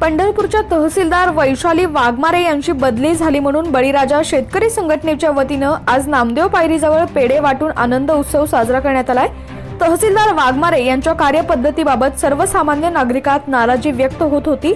पंढरपूरच्या तहसीलदार वैशाली वाघमारे यांची बदली झाली म्हणून बळीराजा शेतकरी संघटनेच्या वतीनं आज नामदेव पायरीजवळ पेढे वाटून आनंद उत्सव साजरा करण्यात आलाय. तहसीलदार वाघमारे यांच्या कार्यपद्धतीबाबत सर्वसामान्य नागरिकात नाराजी व्यक्त होत होती.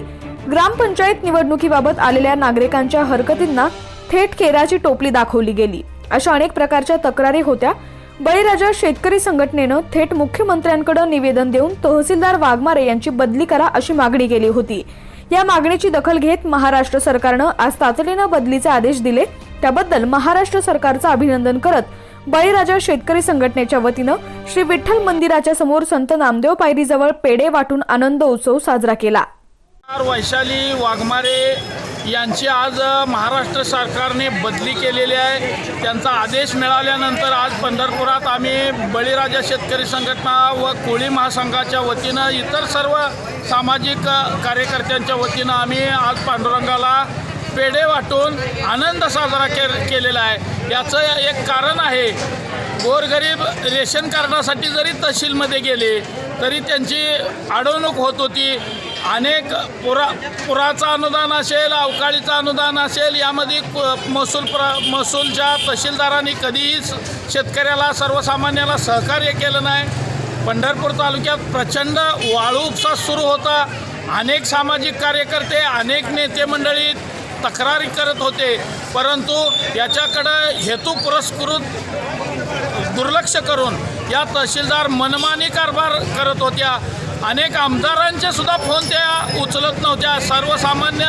ग्रामपंचायत निवडणुकीबाबत आलेल्या नागरिकांच्या हरकतींना थेट केराची टोपली दाखवली गेली. अशा अनेक प्रकारच्या तक्रारी होत्या. बळीराजा शेतकरी संघटनेनं थेट मुख्यमंत्र्यांकडे निवेदन देऊन तहसीलदार वाघमारे यांची बदली करा अशी मागणी केली होती. या मागणीची दखल घेत महाराष्ट्र सरकारनं आज तातडीनं बदलीचे आदेश दिले. त्याबद्दल महाराष्ट्र सरकारचं अभिनंदन करत बळीराजा शेतकरी संघटनेच्या वतीनं श्री विठ्ठल मंदिराच्या समोर संत नामदेव पायरीजवळ पेढे वाटून आनंद उत्सव साजरा केला. वैशाली वाघमारे यांची आज महाराष्ट्र सरकारने बदली केलेली आहे. त्यांचा आदेश मिळाल्यानंतर आज पंढरपुरात आम्ही बळीराजा शेतकरी संघटना व कोळी महासंघाच्या वतीनं इतर सर्व सामाजिक कार्यकर्त्यांच्या वतीनं आम्ही आज पांडुरंगाला पेढे वाटून आनंद साजरा के केलेला आहे. याचं एक कारण आहे गोरगरीब रेशन कार्डासाठी जरी तहसीलमध्ये गेले तरी त्यांची अडवणूक होत होती. अनेक पुरा पुराचं अनुदान असेल अवकाळीचं अनुदान असेल यामध्ये महसूल प्र महसूलच्या तहसीलदारांनी कधीही शेतकऱ्याला सर्वसामान्याला सहकार्य केलं नाही. पंढरपूर तालुक्यात प्रचंड वाळू उपसा सुरू होता. अनेक सामाजिक कार्यकर्ते अनेक नेते मंडळी तक्रारी करत होते. परंतु याच्याकडं हेतू पुरस्कृत दुर्लक्ष करून या तहसीलदार मनमानी कारभार करत होत्या. अनेक आमदारांचे सुद्धा फोन त्या उचलत नव्हत्या. सर्वसामान्य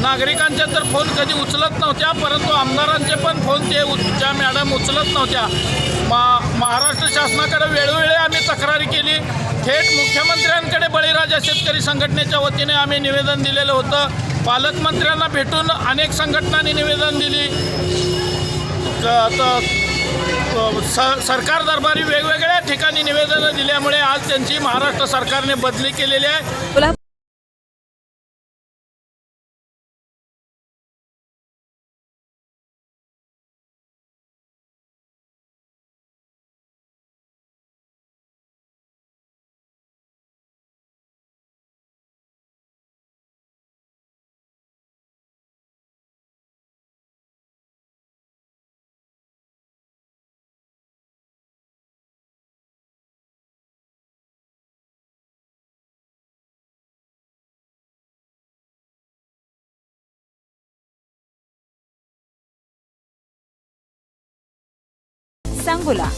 नागरिकांचे तर फोन कधी उचलत नव्हत्या परंतु आमदारांचे पण फोन ते उ- त्या मॅडम उचलत नव्हत्या. मा महाराष्ट्र शासनाकडे वेळोवेळी आम्ही तक्रारी केली. थेट मुख्यमंत्र्यांकडे बळीराजा शेतकरी संघटनेच्या वतीने आम्ही निवेदन दिलेलं होतं. पालकमंत्र्यांना भेटून अनेक संघटनांनी निवेदन दिली. क- स सरकार दरबारी वेगवेगळ्या ठिकाणी निवेदनं दिल्यामुळे आज त्यांची महाराष्ट्र सरकारने बदली केलेली आहे. सांगोला